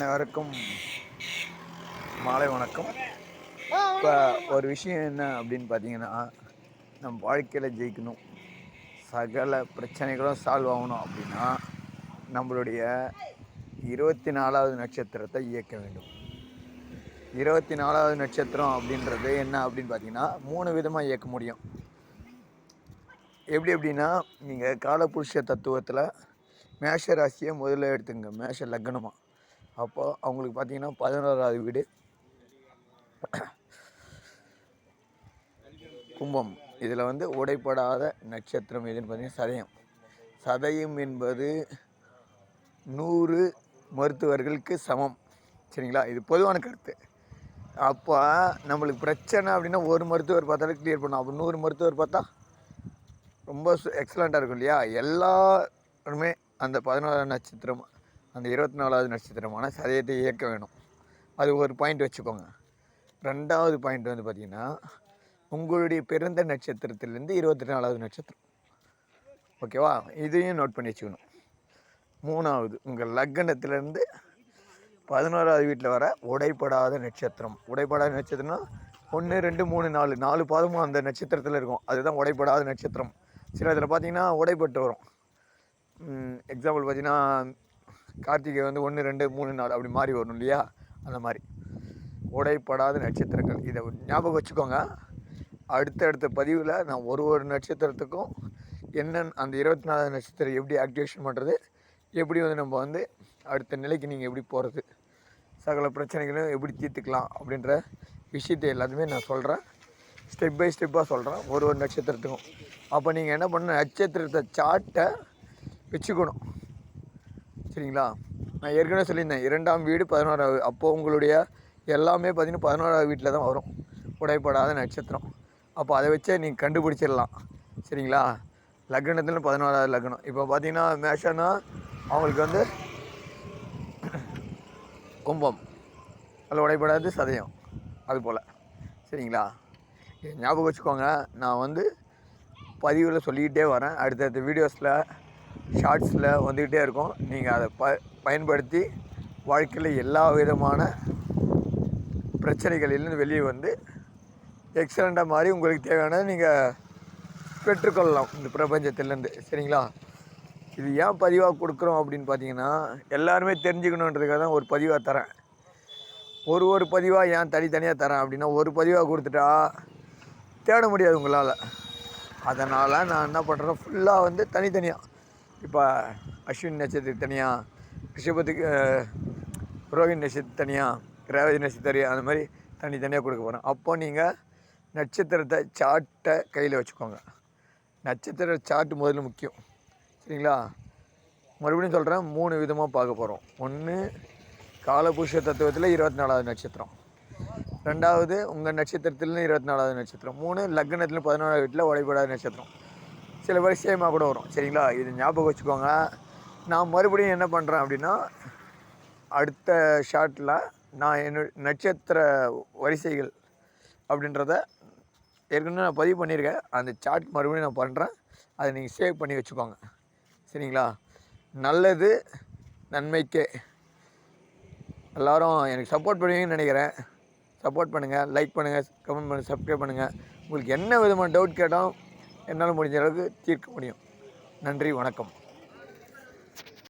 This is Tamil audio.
அனைவருக்கும் மாலை வணக்கம். இப்போ ஒரு விஷயம் என்ன அப்படின்னு பார்த்தீங்கன்னா நம்ம வாழ்க்கையில் ஜெயிக்கணும். சகல பிரச்சனைகளும் சால்வ் ஆகணும் அப்படின்னா நம்மளுடைய இருபத்தி நாலாவது நட்சத்திரத்தை இயக்க வேண்டும். இருபத்தி நாலாவது நட்சத்திரம் அப்படின்றது என்ன அப்படின்னு பார்த்தீங்கன்னா மூணு விதமாக இயக்க முடியும். எப்படி எப்படின்னா நீங்கள் காலபுருஷ தத்துவத்தில் மேஷ ராசியை முதல்ல எடுத்துங்க மேஷ லக்னமாக அப்போ அவங்களுக்கு பார்த்தீங்கன்னா பதினோராவது வீடு. கும்பம். இதில் வந்து உடைப்படாத நட்சத்திரம் எதுன்னு பார்த்தீங்கன்னா சதயம். சதயம் என்பது நூறு மருத்துவர்களுக்கு சமம். சரிங்களா? இது பொதுவான கருத்து. அப்போ நம்மளுக்கு பிரச்சனை அப்படின்னா ஒரு மருத்துவர் பார்த்தாலும் கிளியர் பண்ணும். அப்போ நூறு மருத்துவர் பார்த்தா ரொம்ப எக்ஸலண்ட்டாக இருக்கும் இல்லையா? எல்லாருமே அந்த பதினோராவது நட்சத்திரம் அந்த இருபத்தி நாலாவது நட்சத்திரமான சதயத்தை இயக்க வேணும். அது ஒரு பாயிண்ட் வச்சுக்கோங்க. ரெண்டாவது பாயிண்ட் வந்து பார்த்திங்கன்னா உங்களுடைய பிறந்த நட்சத்திரத்திலேருந்து இருபத்தி நாலாவது நட்சத்திரம் ஓகேவா இதையும் நோட் பண்ணி வச்சுக்கணும். மூணாவது உங்கள் லக்னத்திலேருந்து பதினோராவது வீட்டில் வர உடைப்படாத நட்சத்திரம். உடைப்படாத நட்சத்திரம்னா ஒன்று ரெண்டு மூணு நாலு. நாலு பாதமும் அந்த நட்சத்திரத்தில் இருக்கும். அதுதான் உடைப்படாத நட்சத்திரம். சில இதில் பார்த்தீங்கன்னா உடைப்பட்டு வரும். எக்ஸாம்பிள் பார்த்தீங்கன்னா கார்த்திகை வந்து ஒன்று ரெண்டு மூணு நாலு அப்படி மாறி வரும் இல்லையா? அந்த மாதிரி. உடைப்படாத நட்சத்திரங்கள். இதை ஞாபகம் வச்சுக்கோங்க. அடுத்தடுத்த பதிவில் நான் ஒரு ஒரு நட்சத்திரத்துக்கும் என்னென்ன அந்த இருபத்தி நாலு நட்சத்திரம் எப்படி ஆக்டிவேஷன் பண்ணுறது எப்படி வந்து நம்ம வந்து அடுத்த நிலைக்கு நீங்கள் எப்படி போகிறது சகல பிரச்சனைகளும் எப்படி தீர்த்துக்கலாம் அப்படின்ற விஷயத்தை எல்லாத்தையுமே நான் சொல்கிறேன் ஸ்டெப் பை ஸ்டெப்பாக சொல்கிறேன் ஒரு ஒரு நட்சத்திரத்துக்கும். அப்போ நீங்கள் என்ன பண்ணணும்? நட்சத்திரத்தை சாட்டை வச்சுக்கணும். சரிங்களா? நான் ஏற்கனவே சொல்லியிருந்தேன் இரண்டாம் வீடு பதினோராவது. அப்போது உங்களுடைய எல்லாமே பார்த்தீங்கன்னா பதினோராவது வீட்டில் தான் வரும். உடைப்படாத நட்சத்திரம். அப்போ அதை வச்சே நீங்கள் கண்டுபிடிச்சிடலாம். சரிங்களா? லக்னத்தில் பதினோராவது லக்னம். இப்போ பார்த்தீங்கன்னா மேஷன்னா அவங்களுக்கு வந்து கும்பம். அதில் உடைப்படாது சதயம். அது போல். சரிங்களா? ஞாபகம் வச்சுக்கோங்க. நான் வந்து பதிவில் சொல்லிக்கிட்டே வரேன். அடுத்தடுத்த வீடியோஸில் ஷார்ட்ஸில் வந்துக்கிட்டே இருக்கும். நீங்கள் அதை ப பயன்படுத்தி வாழ்க்கையில் எல்லா விதமான பிரச்சனைகளிலிருந்து வெளியே வந்து எக்ஸலண்ட்டாக மாதிரி உங்களுக்கு தேவையானதை நீங்கள் பெற்றுக்கொள்ளலாம் இந்த பிரபஞ்சத்திலேருந்து. சரிங்களா? இது ஏன் பதிவாக கொடுக்குறோம் அப்படின்னு பார்த்தீங்கன்னா எல்லாருமே தெரிஞ்சுக்கணுன்றதுக்காக தான் ஒரு பதிவாக தரேன். ஒரு ஒரு பதிவாக ஏன் தனித்தனியாக தரேன் அப்படின்னா ஒரு பதிவாக கொடுத்துட்டா தேட முடியாது உங்களால். அதனால் நான் என்ன பண்ணுறேன் ஃபுல்லாக வந்து தனித்தனியாக இப்போ அஸ்வின் நட்சத்திரத்துக்கு தனியாக ரிஷபத்துக்கு ரோஹின் நட்சத்திரம் தனியாக ரேவதி நட்சத்திரம் அந்த மாதிரி தனித்தனியாக கொடுக்க போகிறோம் அப்போ நீங்கள் நட்சத்திரத்தை சார்ட்டை கையில் வச்சுக்கோங்க. நட்சத்திர சார்ட் முதல்ல முக்கியம். சரிங்களா? மறுபடியும் சொல்கிறேன் மூணு விதமாக பார்க்க போகிறோம் ஒன்று காலபுருஷ தத்துவத்தில் இருபத்தி நாலாவது நட்சத்திரம். ரெண்டாவது உங்கள் நட்சத்திரத்துலேருந்து இருபத்தி நாலாவது நட்சத்திரம். மூணு லக்னத்தில் பதினாலாவது வீட்டில் உடைபடாத நட்சத்திரம். சில பேர் சேமாக கூட வரும். சரிங்களா? இது ஞாபகம் வச்சுக்கோங்க. நான் மறுபடியும் என்ன பண்ணுறேன் அப்படின்னா அடுத்த ஷார்ட்டில் நான் என்னுடைய நட்சத்திர வரிசைகள் அப்படின்றத ஏற்கனவே நான் பதிவு பண்ணியிருக்கேன். அந்த சார்ட் மறுபடியும் நான் பண்ணுறேன் அதை நீங்கள் சேவ் பண்ணி வச்சுக்கோங்க. சரிங்களா? நல்லது நன்மைக்கே. எல்லோரும் எனக்கு சப்போர்ட் பண்ணுவீங்கன்னு நினைக்கிறேன். சப்போர்ட் பண்ணுங்கள் லைக் பண்ணுங்கள் கமெண்ட் பண்ணுங்கள் சப்ஸ்கிரைப் பண்ணுங்கள் உங்களுக்கு என்ன விதமான டவுட் கேட்டாலும் என்னால் முடிஞ்ச அளவுக்கு தீர்க்க முடியும். நன்றி வணக்கம்.